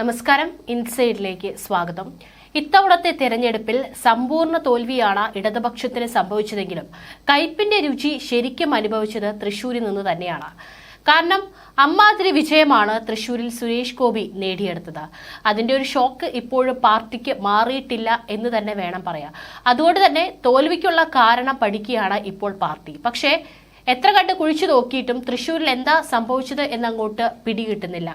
നമസ്കാരം ഇൻസൈഡിലേക്ക് സ്വാഗതം. ഇത്തവണത്തെ തെരഞ്ഞെടുപ്പിൽ സമ്പൂർണ തോൽവിയാണ് ഇടതുപക്ഷത്തിന് സംഭവിച്ചതെങ്കിലും കയ്പിന്റെ രുചി ശരിക്കും അനുഭവിച്ചത് തൃശൂരിൽ നിന്ന് തന്നെയാണ്. കാരണം അമ്മാതിരി വിജയമാണ് തൃശൂരിൽ സുരേഷ് ഗോപി നേടിയെടുത്തത്. അതിന്റെ ഒരു ഷോക്ക് ഇപ്പോഴും പാർട്ടിക്ക് മാറിയിട്ടില്ല എന്ന് തന്നെ വേണം പറയാം അതുകൊണ്ട് തന്നെ തോൽവിക്കുള്ള കാരണം പഠിക്കുകയാണ് ഇപ്പോൾ പാർട്ടി. പക്ഷേ എത്ര കണ്ട് കുഴിച്ചു നോക്കിയിട്ടും തൃശ്ശൂരിൽ എന്താ സംഭവിച്ചത് എന്നങ്ങോട്ട് പിടികിട്ടുന്നില്ല.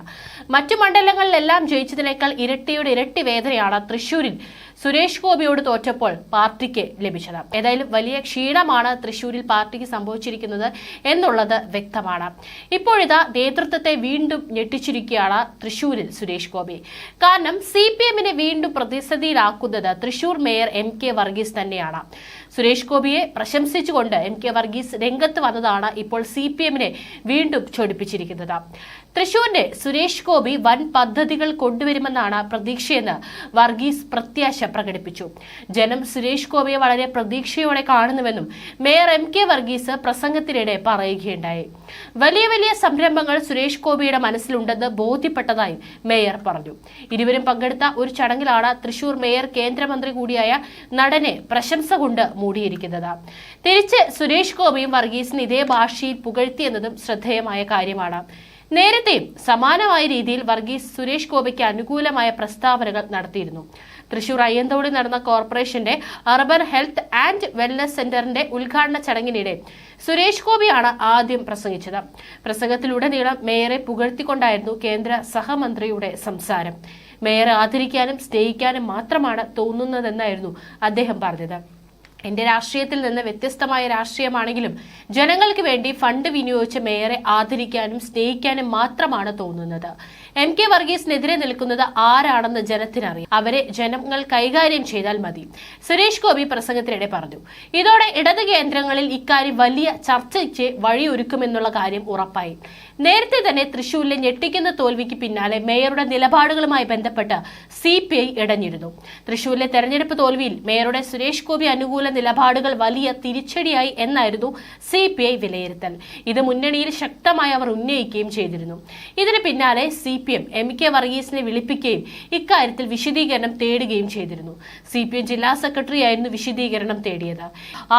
മറ്റു മണ്ഡലങ്ങളിലെല്ലാം ജയിച്ചതിനേക്കാൾ ഇരട്ടിയുടെ ഇരട്ടി വേദനയാണ് തൃശ്ശൂരിൽ. സുരേഷ് ഗോപിയോട് തോറ്റപ്പോൾ പാർട്ടിക്ക് ലഭിച്ചത്. ഏതായാലും വലിയ ക്ഷീണമാണ് തൃശൂരിൽ പാർട്ടിക്ക് സംഭവിച്ചിരിക്കുന്നത് എന്നുള്ളത് വ്യക്തമാണ്. ഇപ്പോഴിതാ നേതൃത്വത്തെ വീണ്ടും ഞെട്ടിച്ചിരിക്കുകയാണ് തൃശൂരിൽ സുരേഷ് ഗോപി. കാരണം സി പി എമ്മിനെ വീണ്ടും പ്രതിസന്ധിയിലാക്കുന്നത് Thrissur mayor M K Varghese തന്നെയാണ്. സുരേഷ് ഗോപിയെ പ്രശംസിച്ചുകൊണ്ട് എം കെ വർഗീസ് രംഗത്ത് വന്നതാണ് ഇപ്പോൾ സി പി എമ്മിനെ വീണ്ടും ചൊടിപ്പിച്ചിരിക്കുന്നത്. തൃശൂരിന്റെ സുരേഷ് ഗോപി വൻ പദ്ധതികൾ കൊണ്ടുവരുമെന്നാണ് പ്രതീക്ഷയെന്ന് വർഗീസ് പ്രത്യാശ പ്രകടിപ്പിച്ചു. ജനം സുരേഷ് ഗോപിയെ വളരെ പ്രതീക്ഷയോടെ കാണുന്നുവെന്നും മേയർ എം കെ വർഗീസ് പ്രസംഗത്തിനിടെ പറയുകയുണ്ടായി. വലിയ വലിയ സംരംഭങ്ങൾ സുരേഷ് ഗോപിയുടെ മനസ്സിലുണ്ടെന്ന് ബോധ്യപ്പെട്ടതായും മേയർ പറഞ്ഞു. ഇരുവരും പങ്കെടുത്ത ഒരു ചടങ്ങിലാണ് തൃശൂർ മേയർ കേന്ദ്രമന്ത്രി കൂടിയായ നടനെ പ്രശംസ കൊണ്ട് മൂടിയിരിക്കുന്നത്. തിരിച്ച് സുരേഷ് ഗോപിയും വർഗീസിന് ഇതേ ഭാഷയിൽ പുകഴ്ത്തിയെന്നതും ശ്രദ്ധേയമായ കാര്യമാണ്. നേരത്തെയും സമാനമായ രീതിയിൽ വർഗീസ് സുരേഷ് ഗോപിക്ക് അനുകൂലമായ പ്രസ്താവനകൾ നടത്തിയിരുന്നു. തൃശൂർ അയ്യന്തോടി നടന്ന കോർപ്പറേഷന്റെ അർബൻ ഹെൽത്ത് ആൻഡ് വെൽനസ് സെന്ററിന്റെ ഉദ്ഘാടന ചടങ്ങിനിടെ സുരേഷ് ഗോപിയാണ് ആദ്യം പ്രസംഗിച്ചത്. പ്രസംഗത്തിലുടനീളം മേയറെ പുകഴ്ത്തിക്കൊണ്ടായിരുന്നു കേന്ദ്ര സഹമന്ത്രിയുടെ സംസാരം. മേയറെ ആദരിക്കാനും സ്നേഹിക്കാനും മാത്രമാണ് തോന്നുന്നതെന്നായിരുന്നു അദ്ദേഹം പറഞ്ഞത്. എന്റെ രാഷ്ട്രീയത്തിൽ നിന്ന് വ്യത്യസ്തമായ രാഷ്ട്രീയമാണെങ്കിലും ജനങ്ങൾക്ക് വേണ്ടി ഫണ്ട് വിനിയോഗിച്ച് മേയറെ ആദരിക്കാനും സ്നേഹിക്കാനും മാത്രമാണ് തോന്നുന്നത്. എം കെ വർഗീസിനെതിരെ നിൽക്കുന്നത് ആരാണെന്ന് ജനത്തിനറിയാം. അവരെ ജനങ്ങൾ കൈകാര്യം ചെയ്താൽ മതി. സുരേഷ് ഗോപി പ്രസംഗത്തിനിടെ പറഞ്ഞു ഇതോടെ ഇടത് കേന്ദ്രങ്ങളിൽ ഇക്കാര്യം വലിയ ചർച്ചയ്ക്ക് വഴിയൊരുക്കുമെന്നുള്ള കാര്യം ഉറപ്പായി. നേരത്തെ തന്നെ തൃശൂരിലെ ഞെട്ടിക്കുന്ന തോൽവിക്ക് പിന്നാലെ മേയറുടെ നിലപാടുകളുമായി ബന്ധപ്പെട്ട് സി പി ഐ ഇടഞ്ഞിരുന്നു. തൃശൂരിലെ തെരഞ്ഞെടുപ്പ് തോൽവിയിൽ മേയറുടെ സുരേഷ് ഗോപി അനുകൂല നിലപാടുകൾ വലിയ തിരിച്ചടിയായി എന്നായിരുന്നു സി പി ഐ വിലയിരുത്തൽ. ഇത് മുന്നണിയിൽ ശക്തമായി അവർ ഉന്നയിക്കുകയും ചെയ്തിരുന്നു. ഇതിന് പിന്നാലെ C P M M K വർഗീസിനെ വിളിപ്പിക്കുകയും ഇക്കാര്യത്തിൽ വിശദീകരണം തേടുകയും ചെയ്തിരുന്നു. സി പി എം ജില്ലാ സെക്രട്ടറി ആയിരുന്നു വിശദീകരണം തേടിയത്.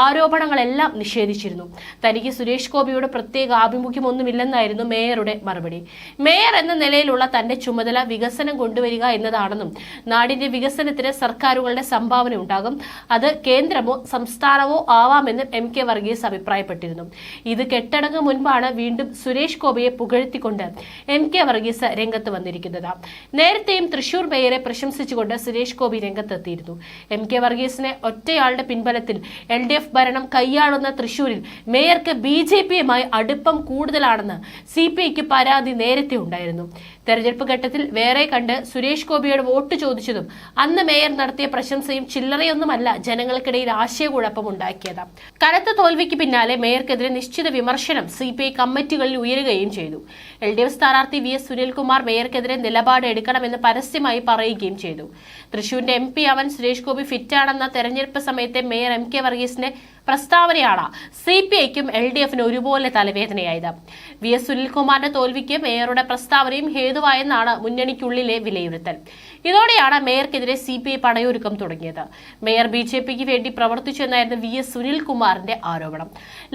ആരോപണങ്ങളെല്ലാം നിഷേധിച്ചിരുന്നു. തനിക്ക് സുരേഷ് ഗോപിയോട് പ്രത്യേക ആഭിമുഖ്യമൊന്നുമില്ലെന്നായിരുന്നു മേയറുടെ മറുപടി. മേയർ എന്ന നിലയിലുള്ള തന്റെ ചുമതല വികസനം കൊണ്ടുവരിക എന്നതാണെന്നും നാടിന്റെ വികസനത്തിന് സർക്കാരുകളുടെ സംഭാവന ഉണ്ടാകും അത് കേന്ദ്രമോ സംസ്ഥാനമോ ആവാമെന്നും എം കെ വർഗീസ് അഭിപ്രായപ്പെട്ടിരുന്നു. ഇത് കെട്ടടങ്ങ് മുൻപാണ് വീണ്ടും സുരേഷ് ഗോപിയെ പുകഴ്ത്തിക്കൊണ്ട് എം കെ വർഗീസ് രംഗത്ത് വന്നിരിക്കുന്നത്. നേരത്തെയും തൃശൂർ മേയറെ പ്രശംസിച്ചുകൊണ്ട് സുരേഷ് ഗോപി രംഗത്തെത്തിയിരുന്നു. എം കെ വർഗീസിനെ ഒറ്റയാളുടെ പിൻബലത്തിൽ എൽ ഡി എഫ് ഭരണം കൈയാളുന്ന തൃശൂരിൽ മേയർക്ക് ബി ജെ പിയുമായി അടുപ്പം കൂടുതലാണെന്ന് സി പി ഐക്ക് പരാതി നേരത്തെ ഉണ്ടായിരുന്നു. തെരഞ്ഞെടുപ്പ് ഘട്ടത്തിൽ വേറെ കണ്ട് സുരേഷ് ഗോപിയോട് വോട്ട് ചോദിച്ചതും അന്ന് മേയർ നടത്തിയ പ്രശംസയും ചില്ലറയൊന്നുമല്ല ജനങ്ങൾക്കിടയിൽ ആശയക്കുഴപ്പം ഉണ്ടാക്കിയത് കനത്ത തോൽവിക്ക് പിന്നാലെ മേയർക്കെതിരെ നിശ്ചിത വിമർശനം സി പി ഐ കമ്മിറ്റികളിൽ ഉയരുകയും ചെയ്തു. എൽ ഡി എഫ് സ്ഥാനാർത്ഥി വി എസ് സുനിൽകുമാർ മേയർക്കെതിരെ നിലപാട് എടുക്കണമെന്ന് പരസ്യമായി പറയുകയും ചെയ്തു. തൃശൂരിന്റെ എം പി അവൻ സുരേഷ് ഗോപി ഫിറ്റാണെന്ന തെരഞ്ഞെടുപ്പ് സമയത്തെ മേയർ എം കെ വർഗീസിന്റെ പ്രസ്താവനയാണ് സി പി ഐക്കും എൽ ഡി എഫിന് ഒരുപോലെ തലവേദനയായത്. വി എസ് സുനിൽകുമാറിന്റെ തോൽവിക്ക് മേയറുടെ പ്രസ്താവനയും ഹേതുവായെന്നാണ് മുന്നണിക്കുള്ളിലെ വിലയിരുത്തൽ. ഇതോടെയാണ് മേയർക്കെതിരെ സി പി ഐ പടയൊരുക്കം തുടങ്ങിയത്. മേയർ ബി ജെ പിക്ക് വേണ്ടി പ്രവർത്തിച്ചെന്നായിരുന്നു വി എസ് സുനിൽകുമാറിന്റെ ആരോപണം.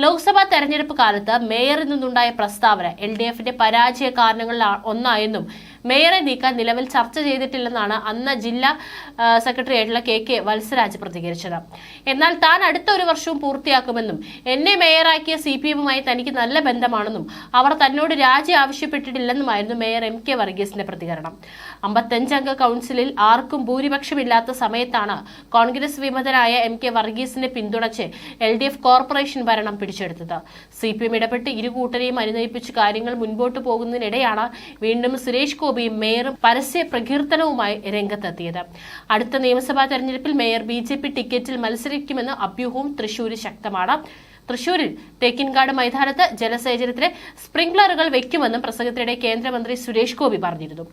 ലോക്സഭാ തെരഞ്ഞെടുപ്പ് കാലത്ത് മേയറിൽ നിന്നുണ്ടായ പ്രസ്താവന എൽ ഡി എഫിന്റെ പരാജയ കാരണങ്ങളിൽ ഒന്നായെന്നും മേയറെ നീക്കാൻ നിലവിൽ ചർച്ച ചെയ്തിട്ടില്ലെന്നാണ് അന്ന് ജില്ലാ സെക്രട്ടറി ആയിട്ടുള്ള കെ കെ വത്സരാജ് പ്രതികരിച്ചത്. എന്നാൽ താൻ അടുത്ത ഒരു വർഷവും പൂർത്തിയാക്കുമെന്നും എന്നെ മേയറാക്കിയ സി പി എമ്മുമായി തനിക്ക് നല്ല ബന്ധമാണെന്നും അവർ തന്നോട് രാജി ആവശ്യപ്പെട്ടിട്ടില്ലെന്നുമായിരുന്നു മേയർ എം കെ വർഗീസിന്റെ പ്രതികരണം. അമ്പത്തഞ്ചംഗ കൗൺസിലിൽ ആർക്കും ഭൂരിപക്ഷമില്ലാത്ത സമയത്താണ് കോൺഗ്രസ് വിമതനായ എം കെ വർഗീസിനെ പിന്തുണച്ച് എൽ ഡി എഫ് കോർപ്പറേഷൻ ഭരണം പിടിച്ചെടുത്തത്. സി പി എം ഇടപെട്ട് ഇരു കൂട്ടരെയും അനുനയിപ്പിച്ച് കാര്യങ്ങൾ മുൻപോട്ട് പോകുന്നതിനിടെയാണ് വീണ്ടും സുരേഷ് ഗോപിയും മേയറും പരസ്യ പ്രകീർത്തനവുമായി രംഗത്തെത്തിയത്. അടുത്ത നിയമസഭാ തെരഞ്ഞെടുപ്പിൽ മേയർ ബി ടിക്കറ്റിൽ മത്സരിക്കുമെന്ന് അഭ്യൂഹവും തൃശൂരിൽ ശക്തമാണ്. തൃശൂരിൽ തേക്കിൻകാട് മൈതാനത്ത് ജലസേചനത്തിന് സ്പ്രിംഗ്ലറുകൾ വെക്കുമെന്നും പ്രസംഗത്തിനിടെ കേന്ദ്രമന്ത്രി സുരേഷ് ഗോപി പറഞ്ഞിരുന്നു.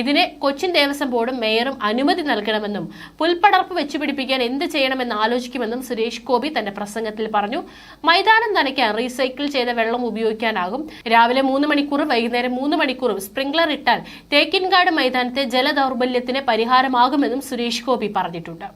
ഇതിന് കൊച്ചിൻ ദേവസ്വം ബോർഡും മേയറും അനുമതി നൽകണമെന്നും പുൽപ്പടർപ്പ് വെച്ചുപിടിപ്പിക്കാൻ എന്ത് ചെയ്യണമെന്ന് ആലോചിക്കുമെന്നും സുരേഷ് ഗോപി തന്റെ പ്രസംഗത്തിൽ പറഞ്ഞു. മൈതാനം നനയ്ക്കാൻ റീസൈക്കിൾ ചെയ്ത വെള്ളം ഉപയോഗിക്കാനാകും. രാവിലെ മൂന്ന് മണിക്കൂറും വൈകുന്നേരം മൂന്ന് മണിക്കൂറും സ്പ്രിംഗ്ലർ ഇട്ടാൽ തേക്കിൻകാട് മൈതാനത്തെ ജലദൗർബല്യത്തിന് പരിഹാരമാകുമെന്നും സുരേഷ് ഗോപി പറഞ്ഞിട്ടുണ്ട്.